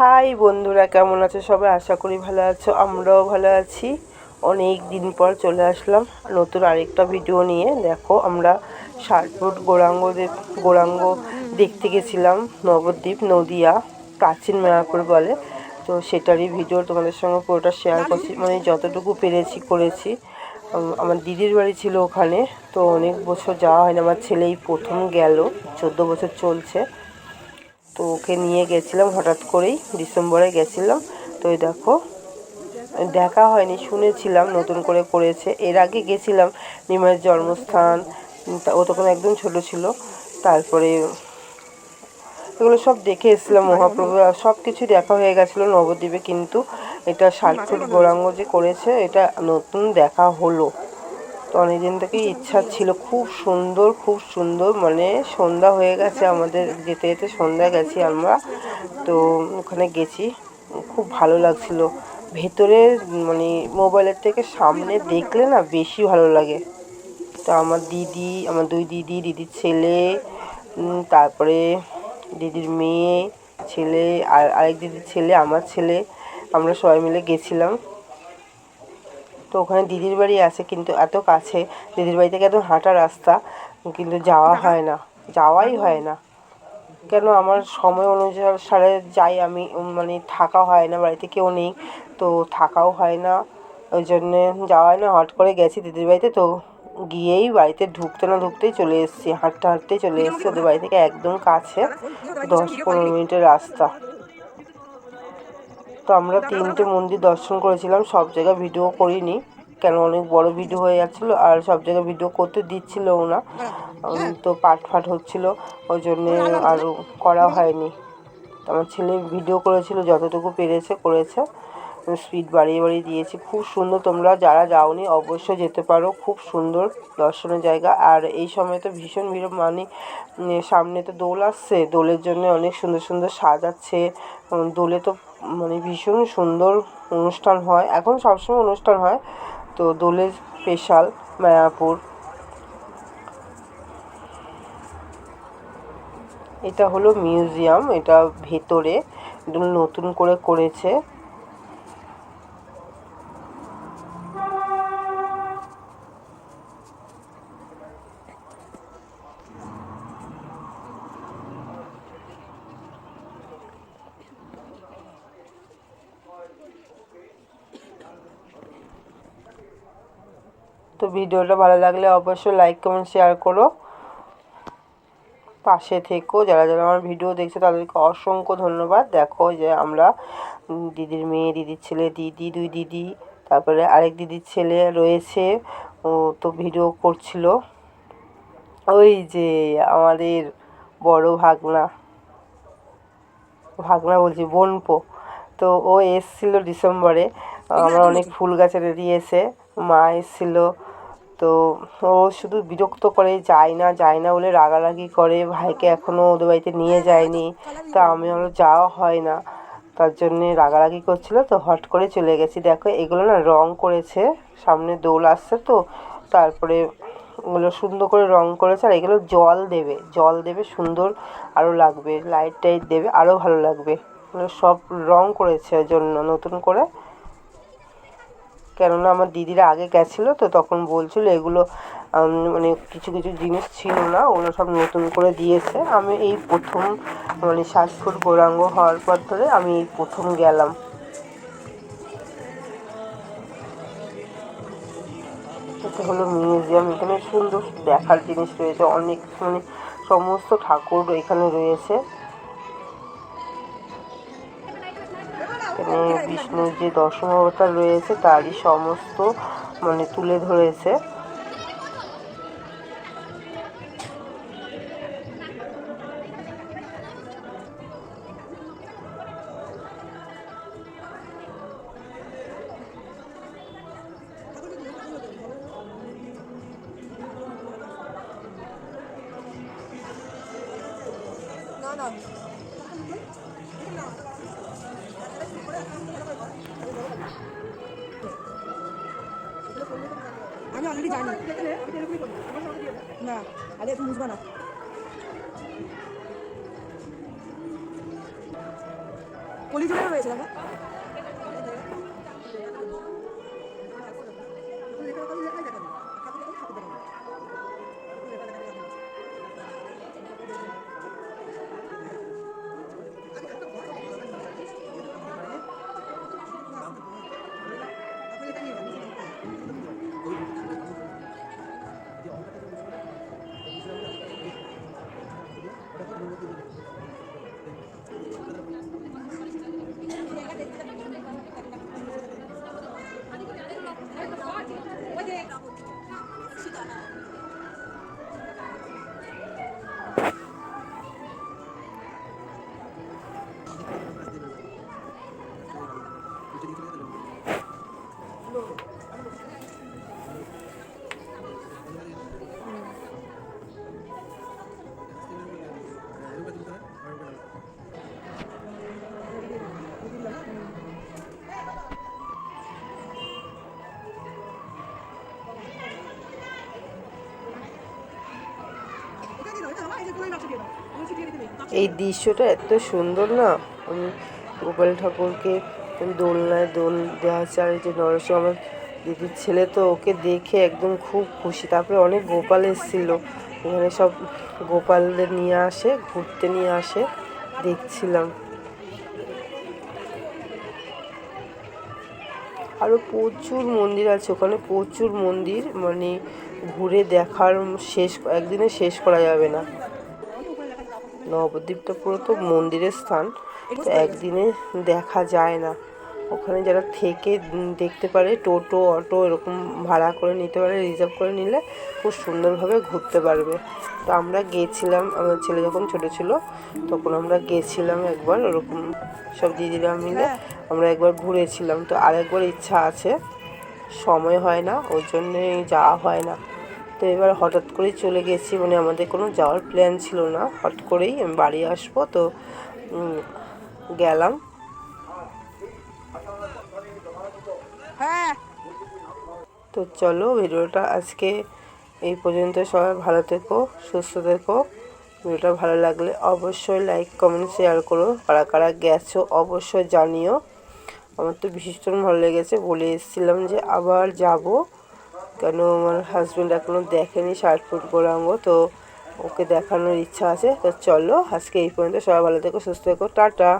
High বন্ধুরা, কেমন আছো সবাই? আশা করি ভালো আছো, আমরাও ভালো আছি। অনেক দিন পর চলে আসলাম নতুন আরেকটা ভিডিও নিয়ে। দেখো, আমরা ষাটফুট গৌরাঙ্গদের গৌরাঙ্গ দেখতে গেছিলাম, নবদ্বীপ নদিয়া, প্রাচীন মায়াপুর বলে। তো সেটারই ভিডিও তোমাদের সঙ্গে পুরোটা শেয়ার করছি। মানে যতটুকু পেরেছি, করেছি। আমার দিদির বাড়ি ছিল ওখানে। তো অনেক বছর যাওয়া হয়নি, আমার ছেলেই প্রথম গেল, চোদ্দ বছর চলছে। তো ওকে নিয়ে গেছিলাম, হঠাৎ করেই ডিসেম্বরে গেছিলাম তো এই দেখো, দেখা হয়নি, শুনেছিলাম, নতুন করে করেছে। এর আগে গেছিলাম নিমাইয়ের জন্মস্থান ও তখন একদম ছোট ছিল। তারপরে এগুলো সব দেখে এসেছিলাম মহাপ্রভু। সব কিছু দেখা হয়ে গেছিল নবদ্বীপে, কিন্তু এটা ষাট গৌরাঙ্গ যে করেছে, এটা নতুন দেখা হলো। তো অনেকদিন থেকেই ইচ্ছা ছিল। খুব সুন্দর খুব সুন্দর মানে সন্ধ্যা হয়ে গেছে আমাদের, যেতে যেতে সন্ধ্যা গেছি আমরা। তো ওখানে গেছি, খুব ভালো লাগছিল। ভেতরে মানে মোবাইলের থেকে সামনে দেখলে না বেশি ভালো লাগে। তো আমার দিদি, আমার দুই দিদি, দিদির ছেলে তারপরে দিদির মেয়ে, ছেলে, আর আরেক দিদির ছেলে, আমার ছেলে, আমরা সবাই মিলে গেছিলাম। তো ওখানে দিদির বাড়ি আছে, কিন্তু এত কাছে। দিদির বাড়ি থেকে একদম হাঁটা রাস্তা, কিন্তু যাওয়া হয় না। যাওয়াই হয় না। কেন? আমার সময় অনুযায়ী অনুসারে যাই আমি মানে থাকা হয় না, বাড়িতে কেউ নেই, তো থাকাও হয় না। ওই জন্যে যাওয়া হয় না। হট করে গেছি দিদির বাড়িতে, তো গিয়েই বাড়িতে ঢুকতে না ঢুকতেই চলে এসেছি। হাঁটতে হাঁটতেই চলে এসেছি ওদের বাড়ি থেকে একদম কাছে, দশ পনেরো মিনিটের রাস্তা। তো আমরা তিনটে মন্দির দর্শন করেছিলাম, সব জায়গায় ভিডিও করিনি, কেন অনেক বড় ভিডিও হয়ে যাচ্ছিল, আর সব জায়গায় ভিডিও করতে দিচ্ছিলও না। তো পাট ফাট হচ্ছিল, ওই জন্যে আর করা হয়নি। তো আমার ছেলে ভিডিও করেছিল, যতটুকু পেরেছে, করেছে। স্পিড বাড়িয়ে বাড়িয়ে দিয়েছি। খুব সুন্দর তোমরা যারা যাওনি অবশ্যই যেতে পারো। খুব সুন্দর দর্শনের জায়গা। আর এই সময় তো ভীষণ ভিড় মানে সামনে তো দোল আসছে। দোলের জন্য অনেক সুন্দর সুন্দর সাজাচ্ছে। দোলে তো মানে ভীষণ সুন্দর অনুষ্ঠান হয়। এখন সবসময় অনুষ্ঠান হয়। তো দোলের স্পেশাল মায়াপুর। এটা হলো মিউজিয়াম এটা ভেতরে নতুন করে করেছে। তো ভিডিওটা ভালো লাগলে অবশ্যই লাইক কমেন্ট শেয়ার করো। পাশে থেকো। যারা যারা আমার ভিডিও দেখছে তাদেরকে অসংখ্য ধন্যবাদ। দেখো যে আমরা দিদির মেয়ে দিদির ছেলে দিদি দুই দিদি তারপরে আরেক দিদির ছেলে রয়েছে ও তো ভিডিও করছিল। ওই যে আমাদের বড় ভাগনা ভাগনা বলছি বোনপো। তো ও এসছিল ডিসেম্বরে। আমরা অনেক ফুল গাছ এনে দিয়েছে মা এসছিল। তো ও শুধু বিরক্ত করে, যায় না যায় না বলে রাগারাগি করে। ভাইকে এখনও ওদের বাড়িতে নিয়ে যায়নি। তা আমি হলো যাওয়া হয় না। তার জন্যে রাগারাগি করছিল। তো হট করে চলে গেছি। দেখো, এগুলো না রং করেছে। সামনে দোল আসছে তো, তারপরে ওগুলো সুন্দর করে রং করেছে। আর এগুলো জল দেবে জল দেবে, সুন্দর আরও লাগবে, লাইট টাইট দেবে আরও ভালো লাগবে। সব রং করেছে জন্য নতুন করে। কেননা আমার দিদিরা আগে গেছিল তো তখন বলছিল এগুলো মানে কিছু কিছু জিনিস ছিল না, ওগুলো সব নতুন করে দিয়েছে। আমি এই প্রথম মানে ষাট গৌরাঙ্গ হওয়ার পর ধরে আমি এই প্রথম গেলাম। এটা হলো মিউজিয়াম, এখানে সুন্দর দেখার জিনিস রয়েছে, অনেক মানে সমস্ত ঠাকুর এখানে রয়েছে। বিষ্ণুর যে দশম অবতার রয়েছে তারই সমস্ত মানে তুলে ধরেছে। আমি অলরেডি জানি। না আরে তুমি বুঝবা না। কলিজুড়ে রয়েছে দেখো এটা এই দৃশ্যটা এত সুন্দর না? আমি গোপাল ঠাকুরকে দোলনায় দোল দেওয়া এই যে নরসিংহ আমার দিদির ছেলে তো ওকে দেখে একদম খুব খুশি। তারপরে অনেক গোপাল এসেছিল। এখানে সব গোপালদের নিয়ে আসে ঘুরতে নিয়ে আসে দেখছিলাম। আরও প্রচুর মন্দির আছে ওখানে প্রচুর মন্দির মানে ঘুরে দেখার শেষ একদিনে শেষ করা যাবে না। নবদ্বীপটা পুরো তো মন্দিরের স্থান। তো একদিনে দেখা যায় না। ওখানে যারা থেকে দেখতে পারে টোটো অটো এরকম ভাড়া করে নিতে পারে রিজার্ভ করে নিলে খুব সুন্দরভাবে ঘুরতে পারবে। তো আমরা গেছিলাম আমার ছেলে যখন ছোটো ছিল তখন আমরা গেছিলাম একবার ওরকম সব দিদিরা মিলে আমরা একবার ঘুরেছিলাম। তো আরেকবার ইচ্ছা আছে সময় হয় না ওই জন্যে যাওয়া হয় না। তো এবার হঠাৎ করেই চলে গেছি মানে আমাদের কোনো যাওয়ার প্ল্যান ছিল না। হট করেই আমি বাড়ি আসব, তো গেলাম। তো চলো ভিডিওটা আজকে এই পর্যন্ত। সবাই ভালো থেকো, সুস্থ থেকো। ভিডিওটা ভালো লাগলে অবশ্যই লাইক কমেন্ট শেয়ার করো। কারা কারা গেছো অবশ্যই জানিও। আমার তো ভীষণ ভালো লেগেছে, বলে এসেছিলাম যে আবার যাব। কেন আমার হাজব্যান্ড এখনও দেখেনি ষাট ফুট গোলাঙ্গ, তো ওকে দেখানোর ইচ্ছা আছে। তো চলো, আজকে এই পর্যন্ত সবাই ভালো থেকো, সুস্থ থেকো, টাটা।